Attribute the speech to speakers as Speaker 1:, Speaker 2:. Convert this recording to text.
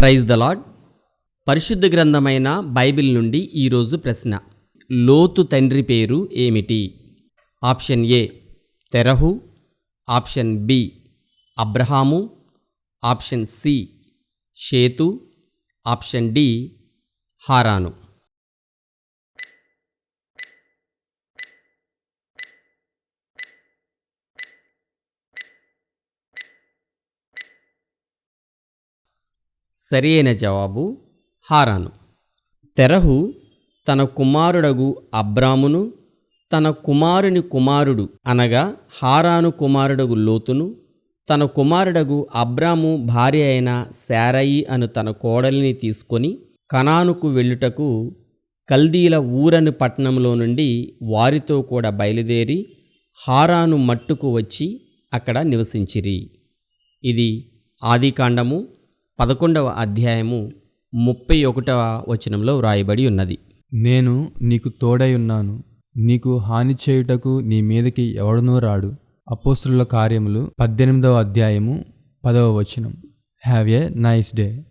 Speaker 1: Praise the lord పరిశుద్ధ గ్రంథమైన Bible నుండి ఈరోజు ప్రశ్న. లోతు తండ్రి పేరు ఏమిటి? Option A Terah. Option B Abraham. Option C Seth. Option D హారాను. సరియైన జవాబు హారాను. తెరహు తన కుమారుడగు అబ్రామును తన కుమారుని కుమారుడు అనగా హారాను కుమారుడగు లోతును తన కుమారుడగు అబ్రాము భార్య అయిన శారయి అను తన కోడలిని తీసుకొని కనానుకు వెళ్ళుటకు కల్దీల ఊరని పట్టణంలో నుండి వారితో కూడా బయలుదేరి హారాను మట్టుకు వచ్చి అక్కడ నివసించిరి. ఇది ఆదికాండము పదకొండవ అధ్యాయము ముప్పై ఒకటవ వచనంలో వ్రాయబడి ఉన్నది.
Speaker 2: నేను నీకు తోడై ఉన్నాను. నీకు హాని చేయుటకు నీ మీదకి ఎవడనూ రాడు. అపోస్తుల కార్యములు పద్దెనిమిదవ అధ్యాయము పదవ వచనం. Have a nice day.